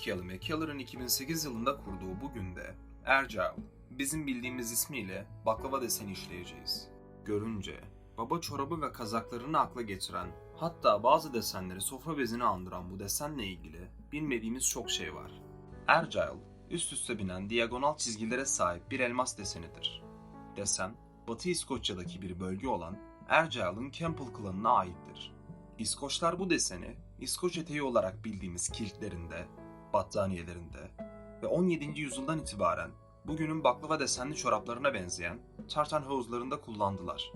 Kelly McKellar'ın 2008 yılında kurduğu bu günde Agile, bizim bildiğimiz ismiyle baklava deseni işleyeceğiz. Görünce, baba çorabı ve kazaklarını akla getiren, hatta bazı desenleri sofra bezini andıran bu desenle ilgili bilmediğimiz çok şey var. Agile, üst üste binen diagonal çizgilere sahip bir elmas desenidir. Desen, Batı İskoçya'daki bir bölge olan Argyle'ın Campbell klanına aittir. İskoçlar bu deseni İskoç eteği olarak bildiğimiz kiltlerinde, battaniyelerinde ve 17. yüzyıldan itibaren bugünün baklava desenli çoraplarına benzeyen tartan hozlarında kullandılar.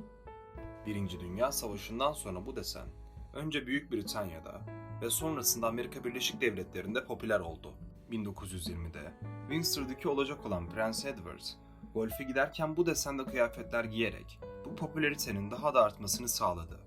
Birinci Dünya Savaşı'ndan sonra bu desen önce Büyük Britanya'da ve sonrasında Amerika Birleşik Devletleri'nde popüler oldu. 1920'de Windsor'daki olacak olan Prens Edward, golfe giderken bu desende kıyafetler giyerek bu popülaritenin daha da artmasını sağladı.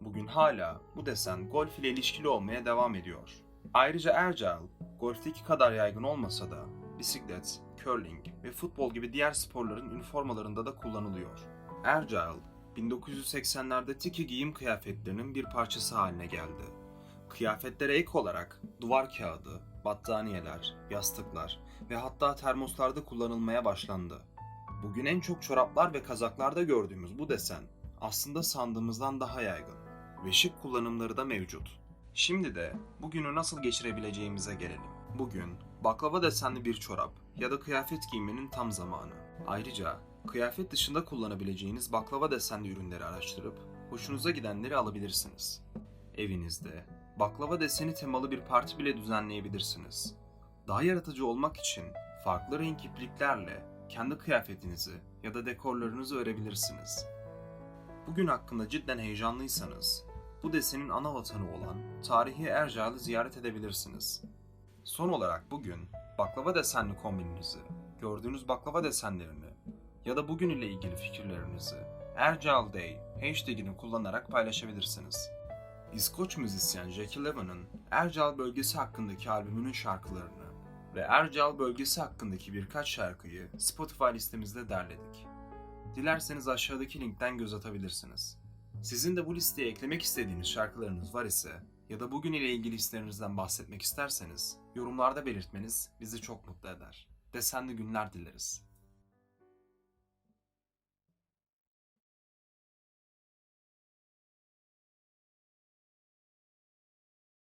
Bugün hala bu desen golf ile ilişkili olmaya devam ediyor. Ayrıca Agile, golfteki kadar yaygın olmasa da bisiklet, curling ve futbol gibi diğer sporların üniformalarında da kullanılıyor. Agile, 1980'lerde tiki giyim kıyafetlerinin bir parçası haline geldi. Kıyafetlere ek olarak duvar kağıdı, battaniyeler, yastıklar ve hatta termoslarda kullanılmaya başlandı. Bugün en çok çoraplar ve kazaklarda gördüğümüz bu desen aslında sandığımızdan daha yaygın ve şık kullanımları da mevcut. Şimdi de bugünü nasıl geçirebileceğimize gelelim. Bugün baklava desenli bir çorap ya da kıyafet giymenin tam zamanı. Ayrıca kıyafet dışında kullanabileceğiniz baklava desenli ürünleri araştırıp hoşunuza gidenleri alabilirsiniz. Evinizde baklava deseni temalı bir parti bile düzenleyebilirsiniz. Daha yaratıcı olmak için farklı renk ipliklerle kendi kıyafetinizi ya da dekorlarınızı örebilirsiniz. Bugün hakkında cidden heyecanlıysanız, bu desenin ana vatanı olan tarihi Ercal'ı ziyaret edebilirsiniz. Son olarak bugün baklava desenli kombininizi, gördüğünüz baklava desenlerini ya da bugün ile ilgili fikirlerinizi Ercal Day hashtagini kullanarak paylaşabilirsiniz. İskoç müzisyen Jackie Levin'ın Ercal bölgesi hakkındaki albümünün şarkılarını ve Ercal bölgesi hakkındaki birkaç şarkıyı Spotify listemizde derledik. Dilerseniz aşağıdaki linkten göz atabilirsiniz. Sizin de bu listeye eklemek istediğiniz şarkılarınız var ise ya da bugün ile ilgili hislerinizden bahsetmek isterseniz yorumlarda belirtmeniz bizi çok mutlu eder. Desenli günler dileriz.